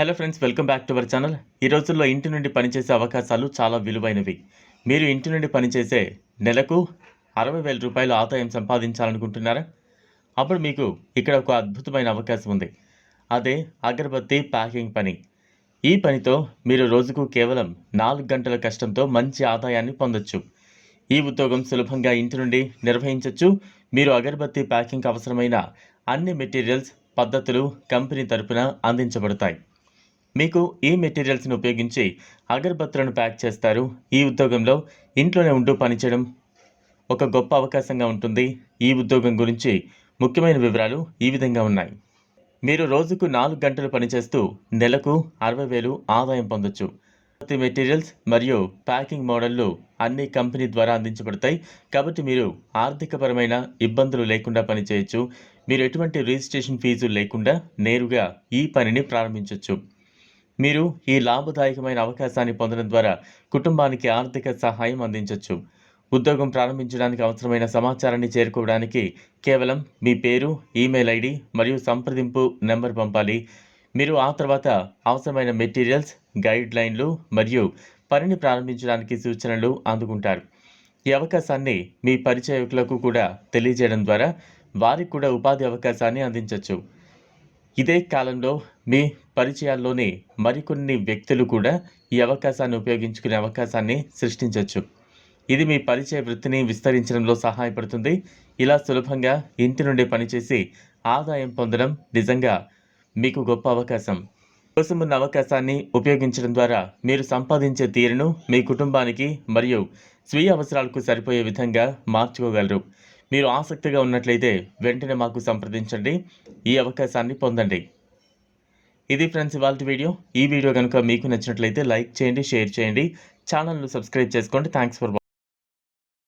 Hello friends welcome back to our channel ఈ రోజుల్లో ఇంటి నుండి పనిచేసే అవకాశాలు చాలా విలువైనవి. మీరు ఇంటి నుండి పనిచేసే నెలకు అరవై వేల రూపాయల ఆదాయం సంపాదించాలనుకుంటున్నారా? అప్పుడు మీకు ఇక్కడ ఒక అద్భుతమైన అవకాశం ఉంది. అదే అగరబత్తి ప్యాకింగ్ పని. ఈ పనితో మీరు రోజుకు కేవలం నాలుగు గంటల కష్టంతో మంచి ఆదాయాన్ని పొందొచ్చు. ఈ ఉద్యోగం సులభంగా ఇంటి నుండి నిర్వహించవచ్చు మీరు అగరబత్తి ప్యాకింగ్ అవసరమైన అన్ని మెటీరియల్స్ పద్ధతులు కంపెనీ తరపున అందించబడతాయి. మీకు ఈ మెటీరియల్స్ని ఉపయోగించి అగరబత్తులను ప్యాక్ చేస్తారు. ఈ ఉద్యోగంలో ఇంట్లోనే ఉంటూ పనిచేయడం ఒక గొప్ప అవకాశంగా ఉంటుంది. ఈ ఉద్యోగం గురించి ముఖ్యమైన వివరాలు ఈ విధంగా ఉన్నాయి. మీరు రోజుకు నాలుగు గంటలు పనిచేస్తూ నెలకు అరవై వేలు ఆదాయం పొందొచ్చు. ప్రతి మెటీరియల్స్ మరియు ప్యాకింగ్ మోడళ్ళు అన్ని కంపెనీ ద్వారా అందించబడతాయి. కాబట్టి మీరు ఆర్థికపరమైన ఇబ్బందులు లేకుండా పనిచేయచ్చు. మీరు ఎటువంటి రిజిస్ట్రేషన్ ఫీజు లేకుండా నేరుగా ఈ పనిని ప్రారంభించవచ్చు మీరు ఈ లాభదాయకమైన అవకాశాన్ని పొందడం ద్వారా కుటుంబానికి ఆర్థిక సహాయం అందించవచ్చు ఉద్యోగం ప్రారంభించడానికి అవసరమైన సమాచారాన్ని చేరుకోవడానికి కేవలం మీ పేరు ఈమెయిల్ ఐడి మరియు సంప్రదింపు నెంబర్ పంపాలి. మీరు ఆ తర్వాత అవసరమైన మెటీరియల్స్ గైడ్ లైన్లు మరియు పనిని ప్రారంభించడానికి సూచనలు అందుకుంటారు. ఈ అవకాశాన్ని మీ పరిచయకులకు కూడా తెలియజేయడం ద్వారా వారికి కూడా ఉపాధి అవకాశాన్ని అందించవచ్చు ఇదే కాలంలో మీ పరిచయాల్లోని మరికొన్ని వ్యక్తులు కూడా ఈ అవకాశాన్ని ఉపయోగించుకునే అవకాశాన్ని సృష్టించవచ్చు ఇది మీ పరిచయ వృత్తిని విస్తరించడంలో సహాయపడుతుంది. ఇలా సులభంగా ఇంటి నుండి పనిచేసి ఆదాయం పొందడం నిజంగా మీకు గొప్ప అవకాశం. కోసం ఉన్న అవకాశాన్ని ఉపయోగించడం ద్వారా మీరు సంపాదించే తీరును మీ కుటుంబానికి మరియు స్వీయ అవసరాలకు సరిపోయే విధంగా మార్చుకోగలరు. మీరు ఆసక్తిగా ఉన్నట్లయితే వెంటనే మాకు సంప్రదించండి. ఈ అవకాశాన్ని పొందండి. ఇది ఫ్రెండ్స్ ఇవాళ వీడియో. ఈ వీడియో కనుక మీకు నచ్చినట్లయితే లైక్ చేయండి షేర్ చేయండి. ఛానల్ను సబ్స్క్రైబ్ చేసుకోండి. Thanks for